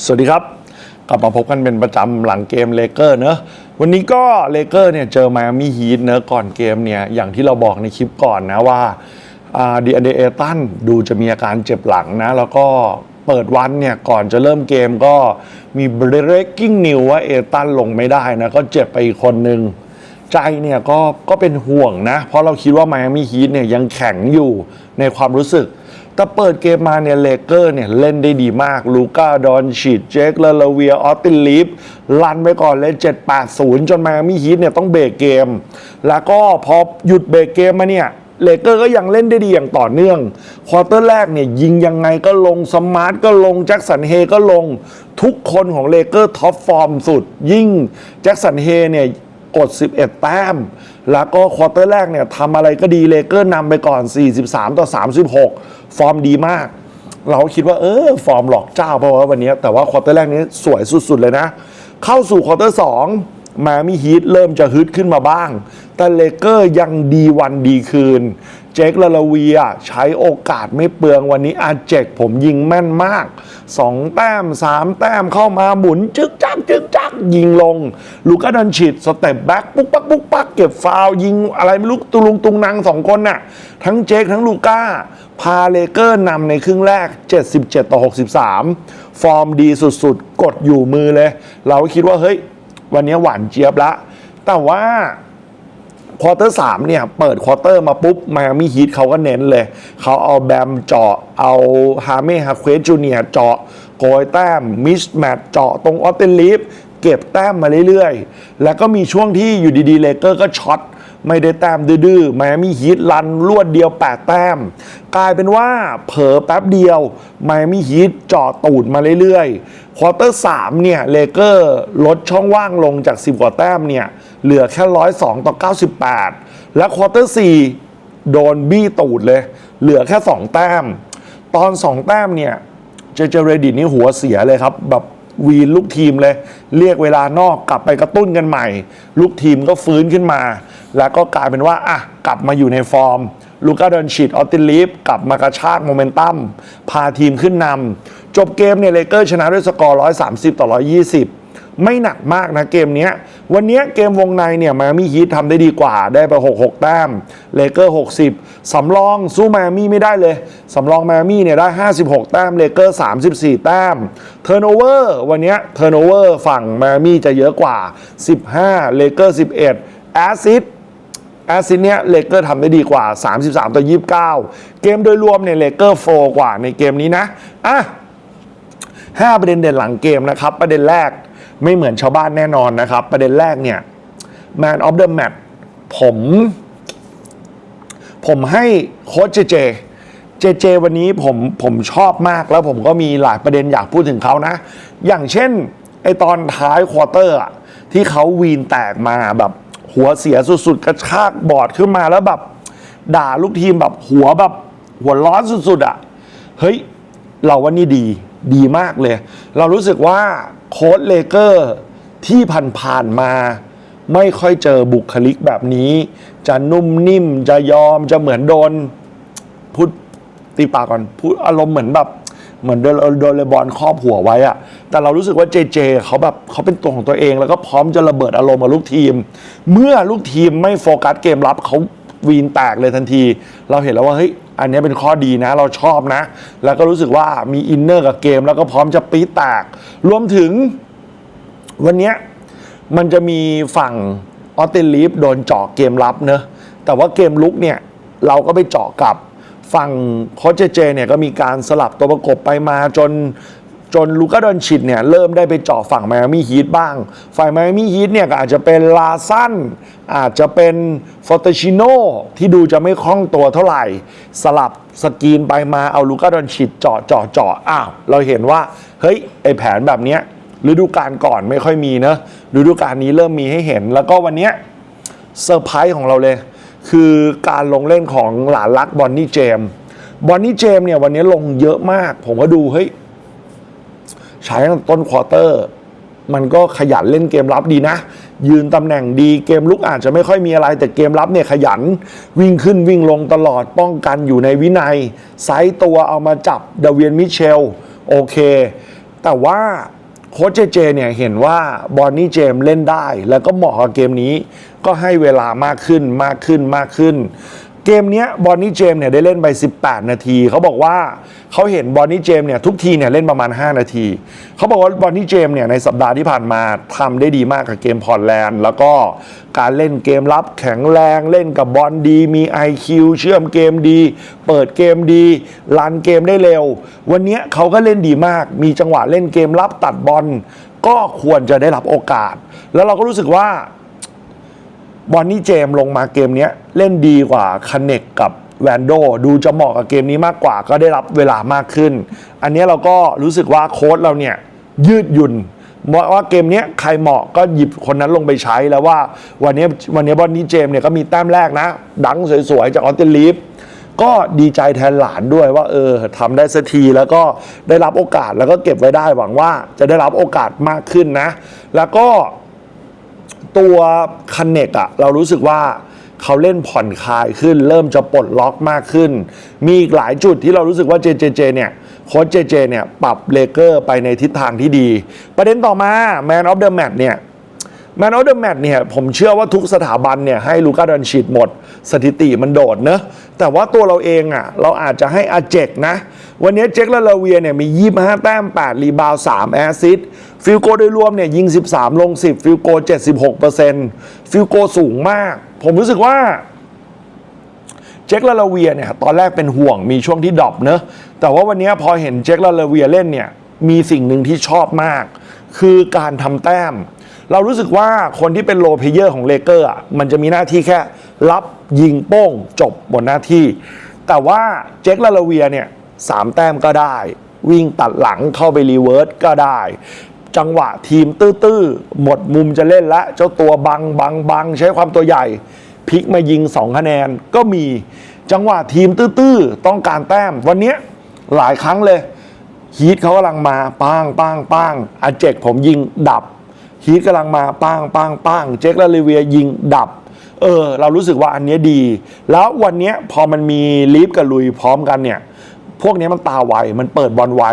สวัสดีครับ กลับมาพบกันเป็นประจำหลังเกมเลเกอร์เนอะวันนี้ก็เลเกอร์เนี่ยเจอมามีฮีทเนอะก่อนเกมเนี่ยอย่างที่เราบอกในคลิปก่อนนะว่าดีอันเดเอตันดูจะมีอาการเจ็บหลังนะ แล้วก็เปิดวันเนี่ยก่อนจะเริ่มเกมก็มี breaking news ว่าเอตันลงไม่ได้นะ ก็เจ็บไปอีกคนนึงใจเนี่ยก็ก็เป็นห่วงนะ เพราะเราคิดว่าไมอามี่ฮีทเนี่ยยังแข็งอยู่ในความรู้สึก แต่เปิดเกมมาเนี่ยเลเกอร์เนี่ยเล่นได้ดีมาก ลูก้าดอนฉีดเจคเลลาเวีย ออสตินลีฟลันไปก่อนเลย 7-8-0 จนมามี่ฮีทเนี่ยต้องเบรกเกม แล้วก็พอหยุดเบรกเกมมาเนี่ยเลเกอร์ก็ยังเล่นได้ดีอย่างต่อเนื่อง ควอเตอร์แรกเนี่ยยิงยังไงก็ลง สมาร์ทก็ลง แจ็คสันเฮก็ลง ทุกคนของเลเกอร์ท็อปฟอร์มสุด ยิ่งแจ็คสันเฮเนี่ย กด 11 แต้ม แล้วก็ควอเตอร์แรกเนี่ยทำอะไรก็ดีเลเกอร์นำไปก่อน 43 ต่อ 36 ฟอร์มดีมาก เราคิดว่าเออ ฟอร์มหลอกเจ้าเพราะว่าวันนี้ แต่ว่าควอเตอร์แรกนี้สวยสุด ๆ เลยนะ เข้าสู่ควอเตอร์2มามีฮีทเริ่มจะฮึดขึ้นมาบ้าง แต่เลเกอร์ยังดีวันดีคืน เจคลาลาวียใช้โอกาสไม่เปลืองวันนี้อาเจกผมยิงแม่นมาก 2 แต้ม 3 แต้มเข้ามาหมุนจึกจักจึกจัก ยิงลง ลูก้าดันชิดสเต็ปแบ็กปุ๊กปักปุ๊กปักเก็บฟาวยิงอะไรไม่รู้ตุลุงตุงนางสองคนน่ะ ทั้งเจคทั้งลูก้า พาเลเกอร์นำในครึ่งแรก 77 ต่อ 63 ฟอร์มดีสุดๆ กดอยู่มือเลย เราก็คิดว่าเฮ้ย วันนี้หวานเจี๊ยบละ แต่ว่าควอเตอร์สามเนี่ย เปิดควอเตอร์มาปุ๊บมามีฮีทเขาก็เน้นเลย เขาเอาแบมเจาะ เอาฮาเม่ฮาเควสจูเนียเจาะโกยแต้มมิสแมทเจาะตรงออสเตรลีฟ เก็บแต้มมาเรื่อยๆ แล้วก็มีช่วงที่อยู่ดีๆเลเกอร์ก็ช็อตไม่ได้แต้มดื้อๆไมอามี่ฮีทลันรวดเดียว 8 แต้ม กลายเป็นว่าเผลอแป๊บเดียวไมอามี่ฮีทเจาะตูดมาเรื่อยๆ ควอเตอร์ 3 เนี่ย เลเกอร์ลดช่องว่างลงจาก 10 กว่าแต้มเนี่ย เหลือแค่ 102 ต่อ 98 และควอเตอร์ 4 โดนบี้ตูดเลย เหลือแค่ 2 แต้ม ตอน 2 แต้มเนี่ย เจเจเรดิตนี่หัวเสียเลยครับแบบ วีนลูกทีมเลย เรียกเวลานอกกลับไปกระตุ้นกันใหม่ ลูกทีมก็ฟื้นขึ้นมา แล้วก็กลายเป็นว่าอะกลับมาอยู่ในฟอร์ม ลูก้าดอนชิดออตตินลีฟกลับมากระชากโมเมนตัมพาทีมขึ้นนำจบเกมเนี่ยเลเกอร์ชนะด้วยสกอร์ 130 ต่อ 120 ไม่หนักมากนะเกมนี้วันนี้เกมวงในเนี่ยมามี่ฮีททำได้ดีกว่าได้ไป 66 แต้มเลเกอร์ 60 สำรองสู้มามี่ไม่ได้เลย สำรองมามี่เนี่ยได้ 56 แต้มเลเกอร์ 34 แต้มเทอร์โนเวอร์วันนี้เทอร์โนเวอร์ฝั่งมามี่จะเยอะกว่า 15เลเกอร์ 11แอซิสแอซินเนี้ยเลเกอร์ทำได้ดีกว่า 33 ต่อ 29 เกมโดยรวมเนี่ยเลเกอร์โฟกว่าในเกมนี้นะอะ5ประเด็นเด่นหลังเกมนะครับ ประเด็นแรก ไม่เหมือนชาวบ้านแน่นอนนะครับ ประเด็นแรกเนี่ย Man of the Match ผม ผมให้โค้ชเจเจ เจเจ วันนี้ผมผมชอบมากแล้วผมก็มีหลายประเด็นอยากพูดถึงเขานะ อย่างเช่นไอตอนท้ายควอเตอร์ที่เขาวีนแตกมาแบบหัวเสียสุดๆ กระชากบอร์ดขึ้นมาแล้วแบบ ด่าลูกทีมแบบหัวแบบหัวร้อนสุดๆอะ เฮ้ย เราว่านี่ดีดีมากเลย เรารู้สึกว่า โค้ดเลเกอร์ที่ผ่านๆมา ไม่ค่อยเจอบุคลิกแบบนี้ จะนุ่มนิ่มจะยอมจะเหมือนโดนพูดตีปากก่อนพูดอารมณ์เหมือนแบบเหมือนโดนโดนเลบอลครอบหัวไว้อะแต่เรารู้สึกว่าเจเจเขาแบบเขาเป็นตัวของตัวเอง แล้วก็พร้อมจะระเบิดอารมณ์กับลูกทีม เมื่อลูกทีมไม่โฟกัสเกมรับเขา วีนแตกเลยทันที เราเห็นแล้วว่าเฮ้ยอันนี้เป็นข้อดีนะ เราชอบนะ แล้วก็รู้สึกว่ามีอินเนอร์กับเกม แล้วก็พร้อมจะปี๊แตก รวมถึงวันนี้มันจะมีฝั่งออสเตรลีฟโดนเจาะเกมรับเนอะแต่ว่าเกมลุกเนี่ยเราก็ไปเจาะกลับฝั่งโคชเจเจเนี่ยก็มีการสลับตัวประกบไปมาจน จนลูก้าดอนชิดเนี่ยเริ่มได้ไปเจาะฝั่งไมอามี่ฮีทบ้าง ฝ่ายไมอามี่ฮีทเนี่ยก็อาจจะเป็นลาซันอาจจะเป็นฟอร์ตชิโนที่ดูจะไม่คล่องตัวเท่าไหร่ สลับสกีนไปมาเอาลูก้าดอนชิดเจาะเจาะเจาะอ้าว เราเห็นว่า เฮ้ย ไอแผนแบบเนี้ยฤดูกาลก่อนไม่ค่อยมีนะฤดูกาลนี้เริ่มมีให้เห็น แล้วก็วันเนี้ยเซอร์ไพรส์ของเราเลย คือการลงเล่นของหลานรักบอนนี่เจมบอนนี่เจมเนี่ยวันนี้ลงเยอะมาก ผมก็ดูเฮ้ย ใช้ตั้งแต่ต้นควอเตอร์ มันก็ขยันเล่นเกมรับดีนะ ยืนตำแหน่งดีเกมลุกอาจจะไม่ค่อยมีอะไร แต่เกมรับเนี่ยขยันวิ่งขึ้นวิ่งลงตลอดป้องกันอยู่ในวินัย ไซส์ตัวเอามาจับเดเวียนมิเชล โอเค แต่ว่าโค้ชเจเจเนี่ยเห็นว่าบอนนี่เจมเล่นได้ แล้วก็เหมาะกับเกมนี้ ก็ให้เวลามากขึ้นมากขึ้นมากขึ้น เกมนี้บอนนี่เจมส์เนี่ยได้เล่นไป 18 นาที เขาบอกว่าเขาเห็นบอนนี่เจมส์เนี่ยทุกทีเนี่ยเล่นประมาณ 5 นาที เขาบอกว่าบอนนี่เจมส์เนี่ยในสัปดาห์ที่ผ่านมาทำได้ดีมากกับเกมพอร์ตแลนด์ แล้วก็การเล่นเกมรับแข็งแรงเล่นกับบอลดี มี IQ เชื่อมเกมดี เปิดเกมดีรันเกมได้เร็ว วันนี้เขาก็เล่นดีมาก มีจังหวะเล่นเกมรับตัดบอลก็ควรจะได้รับโอกาส แล้วเราก็รู้สึกว่า บอนนี่เจมลงมาเกมนี้เล่นดีกว่าคเนกกับแวนโดดูจะเหมาะกับเกมนี้มากกว่าก็ได้รับเวลามากขึ้น อันนี้เราก็รู้สึกว่าโค้ดเราเนี่ยยืดหยุ่นว่าว่าเกมนี้ใครเหมาะก็หยิบคนนั้นลงไปใช้แล้วว่าวันนี้วันนี้บอนนี่เจมเนี่ยก็มีแต้มแรกนะ ดังสวยๆ จากออสเตรลีฟก็ดีใจแทนหลานด้วยว่า เออทำได้สักทีแล้วก็ได้รับโอกาสแล้วก็เก็บไว้ได้หวังว่าจะได้รับโอกาสมากขึ้นนะ แล้วก็ ตัวคันเนกอะเรารู้สึกว่าเขาเล่นผ่อนคลายขึ้น เริ่มจะปลดล็อกมากขึ้น มีอีกหลายจุดที่เรารู้สึกว่าเจเจเจเนี่ยโค้ชเจเจเนี่ยปรับเลเกอร์ไปในทิศทางที่ดี ประเด็นต่อมา Man of the Match เนี่ย Man of the Match เนี่ยผมเชื่อว่าทุกสถาบันเนี่ยให้ลูก้าดอนชิดหมด สถิติมันโดดเนอะแต่ว่าตัวเราเองอะ่ะ เราอาจจะให้อาเจกนะ วันนี้เจคและลาเวียเนี่ยมี 25 แต้ม 8 รีบาว3แอซิสต์ฟิลโกโดยรวมเนี่ยยิง 13 ลง 10 ฟิลโก 76%ฟิลโกสูงมาก ผมรู้สึกว่าเจคลาลาเวียเนี่ยตอนแรกเป็นห่วงมีช่วงที่ดรอปเนอะแต่ว่าวันนี้พอเห็นเจคลาลาเวียเล่นเนี่ยมีสิ่งหนึ่งที่ชอบมาก คือการทำแต้ม เรารู้สึกว่าคนที่เป็นโลเพเยอร์ของเลเกอร์อะมันจะมีหน้าที่แค่รับยิงโป้งจบบนหน้าที่ แต่ว่าเจคลาลาเวียเนี่ยสามแต้มก็ได้ วิ่งตัดหลังเข้าไปรีเวิร์สก็ได้ จังหวะทีมตื้อๆ หมดมุมจะเล่นละ เจ้าตัวบังบังบังใช้ความตัวใหญ่พลิกมายิง 2 คะแนนก็มีจังหวะทีมตื้อๆ ต้องการแต้ม วันนี้หลายครั้งเลย ฮีทเขากำลังมาป้างป้างป้างอาเจกผมยิงดับ ฮีทกำลังมาป้างป้างป้างเจคและลิเวียยิงดับ เออ เรารู้สึกว่าอันนี้ดี แล้ววันนี้พอมันมีลีฟกับลุยพร้อมกันเนี่ย พวกนี้มันตาไว มันเปิดบอลไว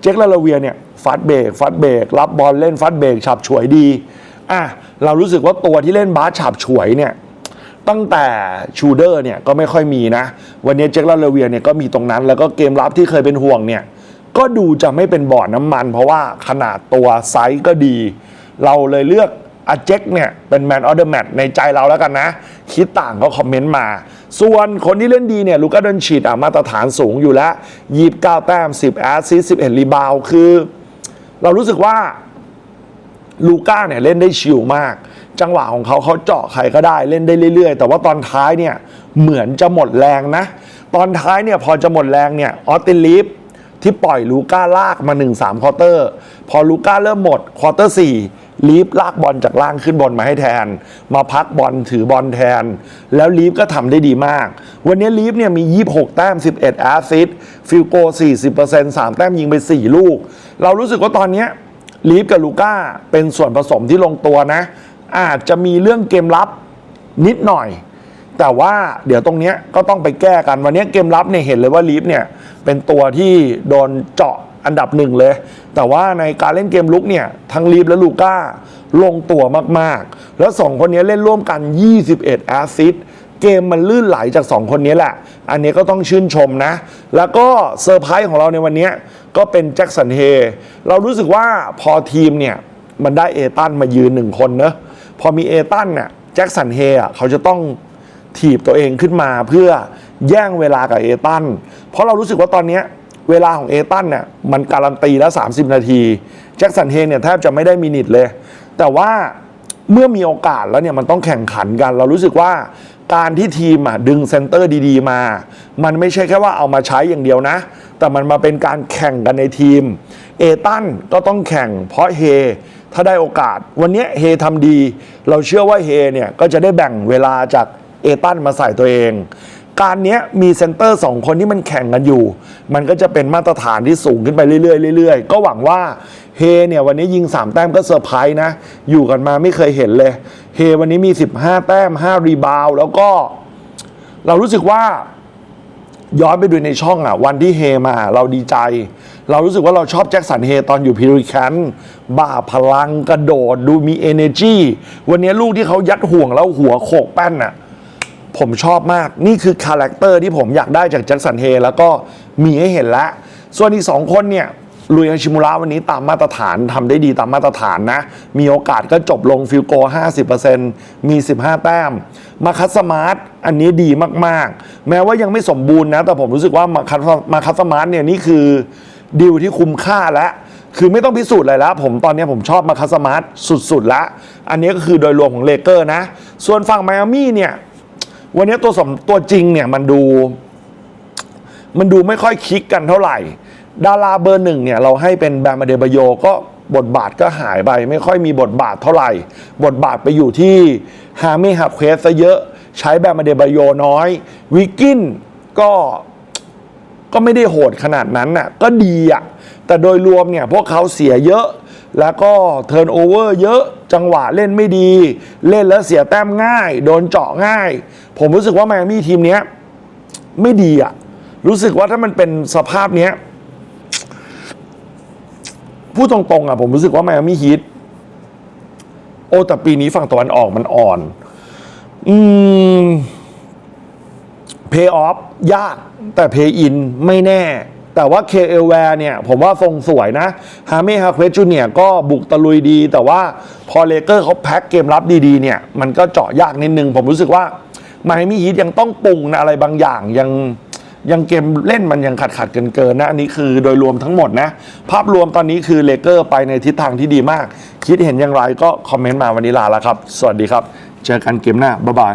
เจคและลาเวียเนี่ยฟัดเบรกฟัดเบรกรับบอลเล่นฟัดเบรกฉับฉวยดีอะเรารู้สึกว่าตัวที่เล่นบาสฉับฉวยเนี่ยตั้งแต่ชูเดอร์เนี่ยก็ไม่ค่อยมีนะ วันนี้เจคลาเลเวียเนี่ยก็มีตรงนั้น แล้วก็เกมรับที่เคยเป็นห่วงเนี่ยก็ดูจะไม่เป็นบ่อน้ำมัน เพราะว่าขนาดตัวไซส์ก็ดี เราเลยเลือกอาเจกเนี่ยเป็นแมนออเดอร์แมทในใจเราแล้วกันนะ คิดต่างก็คอมเมนต์มา ส่วนคนที่เล่นดีเนี่ยลูก้าเดนชีดอะมาตรฐานสูงอยู่แล้วยีบเก้าแต้ม10แอสซิส11รีบาวคือ เรารู้สึกว่าลูก้าเนี่ยเล่นได้ชิลมาก จังหวะของเขาเขาเจาะใครก็ได้เล่นได้เรื่อยๆ แต่ว่าตอนท้ายเนี่ยเหมือนจะหมดแรงนะ ตอนท้ายเนี่ยพอจะหมดแรงเนี่ยออสตินลีฟ ที่ปล่อยลูก้าลากมา 1-3 ควอเตอร์ พอลูก้าเริ่มหมดควอเตอร์4ลีฟลากบอลจากล่างขึ้นบนมาให้แทน มาพักบอลถือบอลแทน แล้วลีฟก็ทำได้ดีมาก วันนี้ลีฟเนี่ยมี 26 แต้ม 11แอสซิสต์ฟิลโก 40% 3 แต้มยิงไป 4 ลูก เรารู้สึกว่าตอนนี้ลีฟกับลูก้าเป็นส่วนผสมที่ลงตัวนะ อาจจะมีเรื่องเกมรับนิดหน่อย แต่ว่าเดี๋ยวตรงนี้ก็ต้องไปแก้กันวันนี้เกมรับเนี่ยเห็นเลยว่าลีฟเนี่ย เป็นตัวที่โดนเจาะอันดับหนึ่งเลย แต่ว่าในการเล่นเกมลุกเนี่ยทั้งลีฟและลูก้าลงตัวมากๆ แล้วสองคนนี้เล่นร่วมกัน 21 แอสซิสเกมมันลื่นไหลจาก 2 คนนี้แหละ อันนี้ก็ต้องชื่นชมนะ แล้วก็เซอร์ไพรส์ของเราในวันนี้ก็เป็นแจ็คสันเฮ เรารู้สึกว่าพอทีมเนี่ย มันได้เอตันมายืนหนึ่งคนเนอะพอมีเอตันเนี่ยแจ็คสันเฮอะเขาจะต้องถีบตัวเองขึ้นมาเพื่อ แย่งเวลากับเอตัน เพราะเรารู้สึกว่าตอนนี้เวลาของเอตันเนี่ยมันการันตีแล้ว 30 นาที แจ็คสันเฮเนี่ยแทบจะไม่ได้มินิทเลย แต่ว่าเมื่อมีโอกาสแล้วเนี่ยมันต้องแข่งขันกัน เรารู้สึกว่าการที่ทีมอะดึงเซนเตอร์ดีๆมา มันไม่ใช่แค่ว่าเอามาใช้อย่างเดียวนะ แต่มันมาเป็นการแข่งกันในทีม เอตันก็ต้องแข่งเพราะเฮถ้าได้โอกาส วันนี้เฮทำดี เราเชื่อว่าเฮเนี่ยก็จะได้แบ่งเวลาจาก เอตันมาใส่ตัวเอง การนี้มีเซนเตอร์สองคนที่มันแข่งกันอยู่ มันก็จะเป็นมาตรฐานที่สูงขึ้นไปเรื่อยๆเรื่อยๆ ก็หวังว่าเฮเนี่ยวันนี้ยิง 3 แต้มก็เซอร์ไพรส์นะ อยู่กันมาไม่เคยเห็นเลยเฮวันนี้มี 15 แต้ม 5 รีบาวด์แล้วก็ เรารู้สึกว่าย้อนไปดูในช่องอะ วันที่เฮมาเราดีใจ เรารู้สึกว่าเราชอบแจ็คสันเฮตอนอยู่พิริแคนบ้าพลังกระโดด ดูมี energy วันนี้ลูกที่เขายัดห่วงแล้วหัวโขกแป้นน่ะ ผมชอบมากนี่คือคาแรคเตอร์ที่ผมอยากได้จากแจ็คสันเฮแล้วก็มีให้เห็นแล้ว ส่วนอีกสองคนเนี่ยลุยอาชิมุระวันนี้ตามมาตรฐานทำได้ดีตามมาตรฐานนะ มีโอกาสก็จบลงฟิลโก 50%มี 15 แต้ม มาคัสมาร์ทอันนี้ดีมากๆ แม้ว่ายังไม่สมบูรณ์นะ แต่ผมรู้สึกว่ามาคัสมาคัสมาร์ทเนี่ยนี่คือดีลที่คุ้มค่าแล้วคือไม่ต้องพิสูจน์อะไรแล้วผมตอนนี้ผมชอบมาคัสมาร์ทสุดๆแล้วอันนี้ก็คือโดยรวมของเลเกอร์นะ ส่วนฝั่งไมอามี่เนี่ย วันนี้ตัวสมตัวจริงเนี่ยมันดู มันดูไม่ค่อยคลิกกันเท่าไหร่ ดาราเบอร์หนึ่งเนี่ยเราให้เป็นแบมเดบโยก็บทบาทก็หายไป ไม่ค่อยมีบทบาทเท่าไหร่ บทบาทไปอยู่ที่ฮามี่ฮับเควสซะเยอะ ใช้แบมเดบโยน้อย วิกกินก็ก็ไม่ได้โหดขนาดนั้นน่ะก็ดีอะแต่โดยรวมเนี่ยพวกเขาเสียเยอะ แล้วก็เทิร์นโอเวอร์เยอะจังหวะเล่นไม่ดี เล่นแล้วเสียแต้มง่าย โดนเจาะง่าย ผมรู้สึกว่าไมอามี่ทีมเนี้ย ไม่ดีอะรู้สึกว่าถ้ามันเป็นสภาพเนี้ยพูดตรงๆอะผมรู้สึกว่าไมอามี่ฮีทโอ้แต่ปีนี้ฝั่งตะวันออกมันอ่อน อืมเพย์ออฟยากแต่เพย์อินไม่แน่ แต่ว่า KL w a r เนี่ย ผมว่าทรงสวยนะฮาเม่ฮาเควจูเนียก็บุกตะลุยดี แต่ว่าพอเลเกอร์เขาแพ็คเกมรับดีๆ เนี่ย มันก็เจาะยากนิดนึง ผมรู้สึกว่า มอามี่ฮีทยังต้องปรุงนะอะไรบางอย่างยังยังเกมเล่นมันยังขัดขัดเกินเกินนะ อันนี้คือโดยรวมทั้งหมดนะ ภาพรวมตอนนี้คือเลเกอร์ไปในทิศทางที่ดีมาก คิดเห็นอย่างไรก็คอมเมนต์มาวันนี้ลาแล้วครับ สวัสดีครับ เจอกันเกมหน้า บ๊ายบาย